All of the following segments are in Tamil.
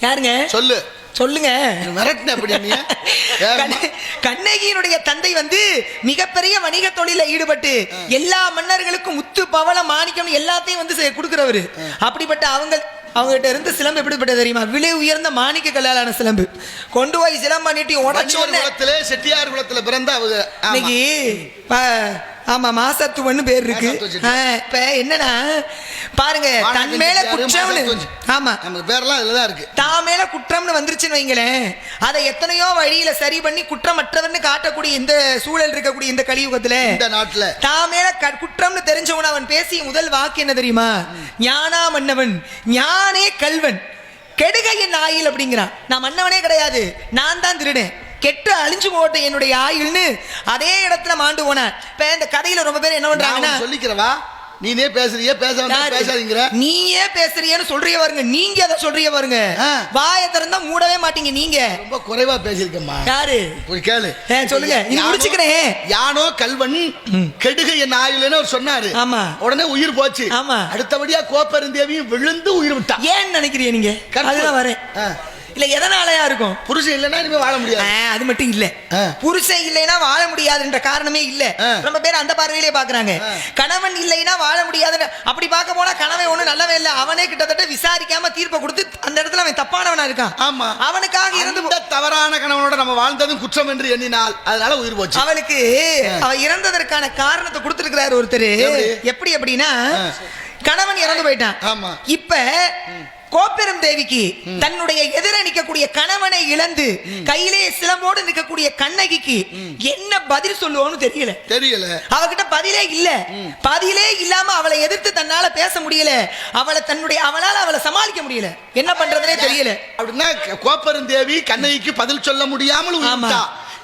யாருங்க? சொல்லு. சொல்லுங்க. மிரட்டின கண்ண- கண்ணகியினுடைய தந்தை வந்து மிகப்பெரிய வணிக தொழில ஈடுபட்டு எல்லா மன்னர்களுக்கும் முத்து பவளம் மாணிக்கம் எல்லாத்தையும் வந்து கொடுக்கிறவரு. அப்படிப்பட்ட அவங்க அவங்ககிட்ட இருந்து சிலம்பு எப்படிப்பட்டது தெரியுமா? விலை உயர்ந்த மாணிக்க கல்லாலான சிலம்பு. கொண்டு போய் சிலம்பு நீட்டி உடச்ச குலத்திலே செட்டியார் குலத்துல பிறந்த அவங்க. ஆமா. இன்னைக்கு ஆமா மாசத்துவன்னு பேர் இருக்கு. இப்ப என்னன்னா பாருங்க தன் மேல குற்றம்னு. மாசத்து ஆமா. நம்ம பேர்லாம் இதுலதான் இருக்கு. தான் மேல குற்றம்னு வந்துருச்சுன்னு வைங்களேன். அதை எத்தனையோ வழியில சரி பண்ணி குற்றமற்றவன்னு காட்டக்கூடிய இந்த சூழல் இருக்கக்கூடிய இந்த கலியுகத்துல இந்த நாட்டுல. தான் மேல க- குற்றம்னு தெரிஞ்சவன் அவன் பேசிய முதல் வாக்கு என்ன தெரியுமா? ஞானா மன்னவன் ஞானே கல்வன். கெடுகையின் ஆயில் அப்படிங்கிறான். நான் மன்னவனே கிடையாது நான் தான் திருடேன். கெட்டு அழிஞ்சு போட்ட என்னுடைய ஆயுள்னு அதே இடத்துல மாண்டு போனேன். இப்ப இந்த கதையில ரொம்ப பேர் என்ன பண்றாங்கன்னா உனக்கு சொல்லிக்கிறவா? நீனே பேசுறியே பேச யாரு? பேசாதீங்கிற நீயே பேசுறியன்னு சொல்றிய பாருங்க நீங்க அதை சொல்றிய பாருங்க. வாயை திறந்தா மூடவே மாட்டீங்க நீங்க ரொம்ப குறைவா பேசியிருக்கம்மா யாரு போய் கேளு சொல்லுங்க. இது யானோ- முடிச்சுக்கிறேன். யானோ கல்வன் கெடுக என் ஆயுள்னு அவர் சொன்னாரு ஆமா. உடனே உயிர் போச்சு ஆமா. அடுத்தபடியா கோப்பெருந்தேவியும் விழுந்து உயிர் விட்டா ஏன்னு நினைக்கிறீங்க நீங்க. அதுதான் வரேன். இல்ல எதனாலயா இருக்கும் புருஷன் இல்லைன்னா இனிமே வாழ முடியாது அது மட்டும் இல்ல. புருஷன் இல்லைன்னா வாழ முடியாதுன்ற காரணமே இல்ல. ரொம்ப பேர் அந்த பார்வையிலே பாக்குறாங்க. கணவன் இல்லைன்னா வாழ முடியாதுன்னு அப்படி பார்க்க போனா கணவன் ஒண்ணு நல்லவே இல்ல அவனே கிட்டத்தட்ட விசாரிக்காம தீர்ப்பை கொடுத்து அந்த இடத்துல அவன் தப்பானவனா இருக்கான் ஆமா. அவனுக்காக இருந்து தவறான கணவனோட நம்ம வாழ்ந்ததும் குற்றம் என்று எண்ணினால் அதனால உயிர் போச்சு அவளுக்கு அவ இறந்ததற்கான காரணத்தை கொடுத்திருக்கிறாரு ஒருத்தர் எப்படி? அப்படின்னா. கணவன் இறந்து போயிட்டான் ஆமா. இப்ப கோப்பெரும் தேவிக்கு தன்னுடைய எதிர நிற்கக்கூடிய கணவனை இழந்து கையிலே சிலம்போடு நிற்கக்கூடிய கண்ணகிக்கு என்ன பதில் சொல்லுவோன்னு தெரியல. தெரியல. அவகிட்ட பதிலே இல்ல. பதிலே இல்லாம அவளை எதிர்த்து தன்னால பேச முடியல. அவளை தன்னுடைய அவளால அவளை சமாளிக்க முடியல. என்ன பண்றதுனே தெரியல. அப்படின்னா கோப்பெருந்தேவி கண்ணகிக்கு பதில் சொல்ல முடியாமல்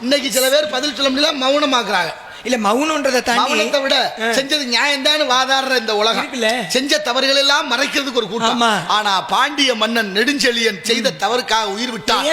இன்னைக்கு சில பேர் பதில் சொல்ல முடியல மௌனமாக்குறாங்க இல்ல மௌனன்றதை தாண்டி விட. செஞ்சது நியாயம்தான் வாதாடுற இந்த உலகம்? செஞ்ச தவறுகள் எல்லாம் மறைக்கிறதுக்கு ஒரு கூட்டம். ஆனா பாண்டிய மன்னன் நெடுஞ்செழியன் செய்த தவறுக்காக உயிர் விட்டான்